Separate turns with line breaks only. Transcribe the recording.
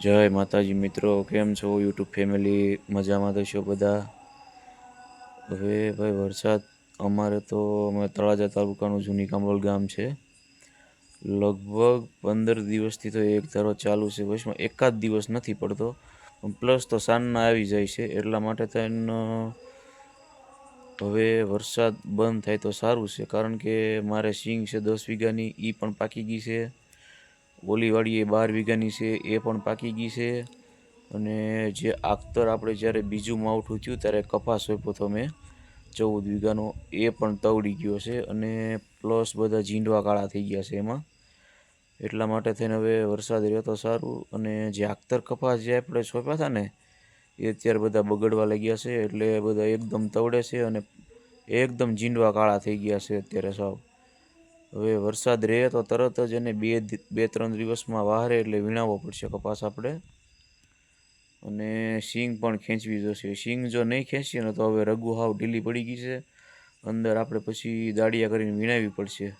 જય માતાજી મિત્રો, કેમ છો યુટ્યુબ ફેમિલી? મજામાં તો છો બધા? હવે ભાઈ વરસાદ, અમારે તો અમે તળાજા તાલુકાનું જૂની કામરોલ ગામ છે. લગભગ પંદર દિવસથી તો એક ધારો ચાલુ છે. વર્ષમાં એકાદ દિવસ નથી પડતો પ્લસ તો સાંજના આવી જાય છે. એટલા માટે થઈને હવે વરસાદ બંધ થાય તો સારું છે. કારણ કે મારે સિંગ છે દસ વીઘાની એ પણ પાકી ગઈ છે. ઓલી વાડી એ બાર વીઘાની છે, એ પણ પાકી ગઈ છે. અને જે આખતર આપણે જ્યારે બીજું માવઠું થયું ત્યારે કપાસ વેપો તો મેં ચૌદ વીઘાનો, એ પણ તવડી ગયો છે. અને પ્લસ બધા ઝીંડવા કાળા થઈ ગયા છે એમાં. એટલા માટે થઈને હવે વરસાદ રહ્યો તો સારું. અને જે આખતર કપાસ જે આપણે સોંપ્યા હતા ને, એ અત્યારે બધા બગડવા લાગ્યા છે. એટલે બધા એકદમ તવડે છે અને એકદમ ઝીંડવા કાળા થઈ ગયા છે અત્યારે સાવ. હવે વરસાદ રહે તો તરત જ એને બે બે, ત્રણ દિવસમાં વાહરે એટલે વીણાવવો પડશે કપાસ આપણે. અને શીંગ પણ ખેંચવી જોશે. શીંગ જો નહીં ખેંચીએ ને તો હવે રગુ હાવ ઢીલી પડી ગઈ છે. અંદર આપણે પછી દાડિયા કરીને વીણાવી પડશે.